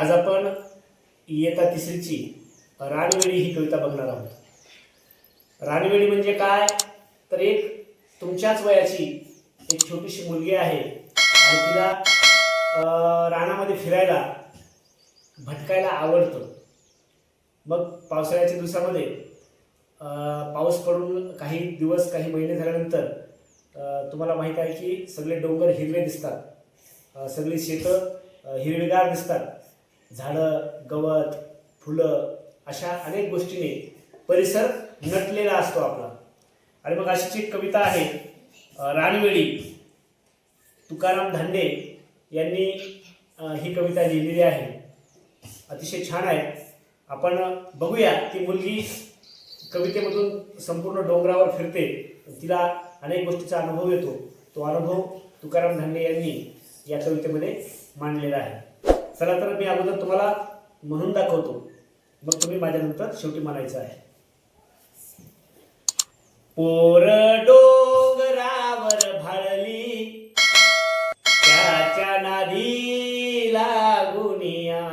आज आपण एका तिसरीची रानवेळी ही कविता बघणार आहोत. रानवेळी म्हणजे काय? तर एक तुमच्याच वयाची एक छोटीशी मुलगी आहे आणि तिला रानामध्ये फिरायला भटकायला आवडतं. मग पावसाळ्याच्या दिवसामध्ये पाऊस पडून काही दिवस काही महिने झाल्यानंतर तुम्हाला माहीत आहे की सगळे डोंगर हिरवे दिसतात. सगळी शेतं हिरवीगार दिसतात. झाडं गवत फुलं अशा अनेक गोष्टीने परिसर नटलेला असतो आपला. आणि मग अशीच एक कविता आहे रानवेळी तुकाराम धांडे यांनी ही कविता लिहिलेली आहे. अतिशय छान आहे. आपण बघूया ती मुलगी कवितेमधून संपूर्ण डोंगरावर फिरते. तिला अनेक गोष्टीचा अनुभव येतो. तो अनुभव तुकाराम धांडे यांनी या कवितेमध्ये मांडलेला आहे. चला तर मी अगोदर तुम्हाला म्हणून दाखवतो. मग तुम्ही माझ्यानंतर शेवटी म्हणायचं आहे. पोर डोंगरावर भाळली त्याच्या नादी लागुनिया.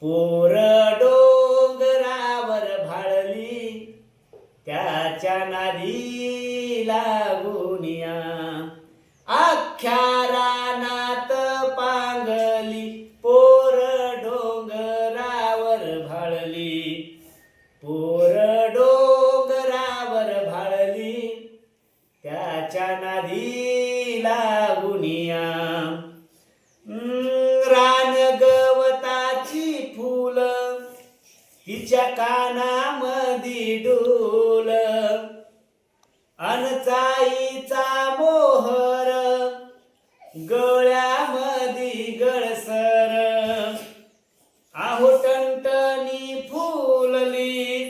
पोर डोंगरावर भाळली त्याच्या नादी लागुनिया. आख्या त्याच्या नादी लागुनिया. रान गवताची फुल तिच्या कानामधी डोल. अनचाईचा मोहर गळ्यामधी गळसर. आहो टणटणी फुलली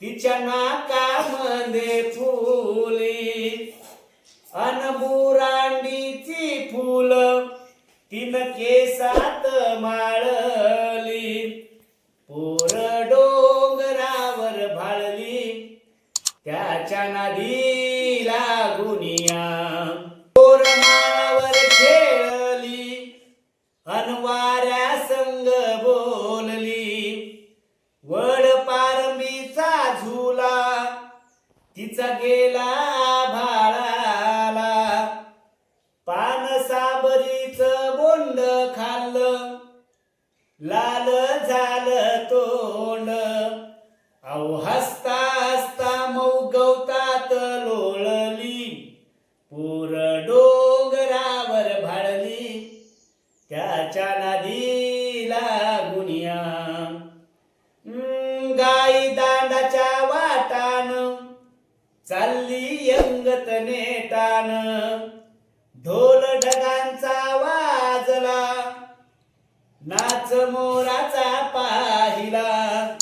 तिच्या नाकामध्ये फुल तीन केसात माळली. पोर डोंगरावर भाळली त्याच्या नादी लागुनिया पोर माळावर खेळली अनवाऱ्या संग बोलली. वड पारंबीचा झुला तिचा गेला खाल्लं लाल झालं तोंड. अहो हसता हसता मऊ गवतात लोळली. पूर डोंगरावर भाळली त्याच्या नदीला गुनिया. गाई दांडाच्या वाटान चालली यंगत नेतान नाच मोराचा पाहिला.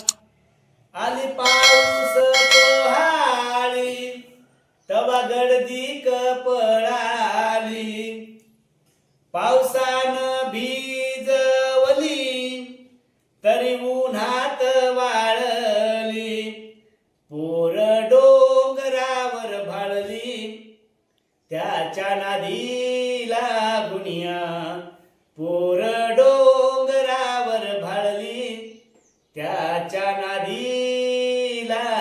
आली पाऊस पोहाळी तवा गर्दी कपळाली. पावसान भिजवली तरी उन्हात वाळली. पोर डोंगरावर भाळली त्याच्या नादी लागुनिया إلى